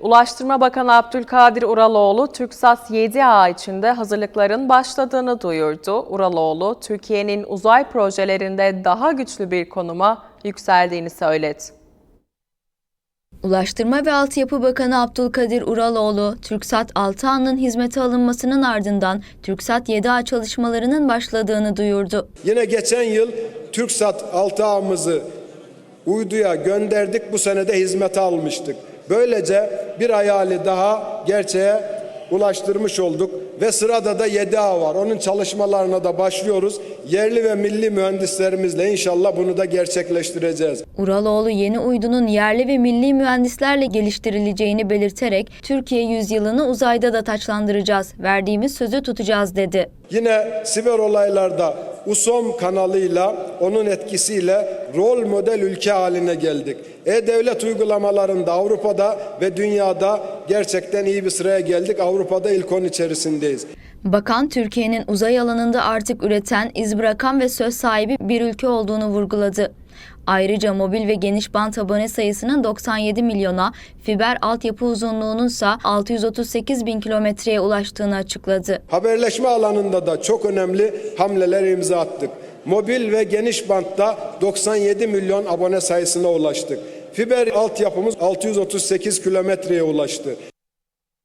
Ulaştırma Bakanı Abdülkadir Uraloğlu, TürkSat 7A içinde hazırlıkların başladığını duyurdu. Uraloğlu, Türkiye'nin uzay projelerinde daha güçlü bir konuma yükseldiğini söyledi. Ulaştırma ve Altyapı Bakanı Abdülkadir Uraloğlu, TürkSat 6A'nın hizmete alınmasının ardından TürkSat 7A çalışmalarının başladığını duyurdu. Yine geçen yıl TürkSat 6A'mızı uyduya gönderdik. Bu sene de hizmete almıştık. Böylece bir hayali daha gerçeğe ulaştırmış olduk ve sırada da 7A var. Onun çalışmalarına da başlıyoruz. Yerli ve milli mühendislerimizle inşallah bunu da gerçekleştireceğiz. Uraloğlu yeni uydunun yerli ve milli mühendislerle geliştirileceğini belirterek Türkiye yüzyılını uzayda da taçlandıracağız, verdiğimiz sözü tutacağız dedi. Yine siber olaylarda USOM kanalıyla onun etkisiyle rol model ülke haline geldik. E-Devlet uygulamalarında Avrupa'da ve dünyada gerçekten iyi bir sıraya geldik. Avrupa'da ilk 10 içerisindeyiz. Bakan Türkiye'nin uzay alanında artık üreten, iz bırakan ve söz sahibi bir ülke olduğunu vurguladı. Ayrıca mobil ve geniş bant abone sayısının 97 milyona, fiber altyapı uzunluğunun ise 638 bin kilometreye ulaştığını açıkladı. Haberleşme alanında da çok önemli hamleler imza attık. Mobil ve geniş bantta 97 milyon abone sayısına ulaştık. Fiber altyapımız 638 kilometreye ulaştı.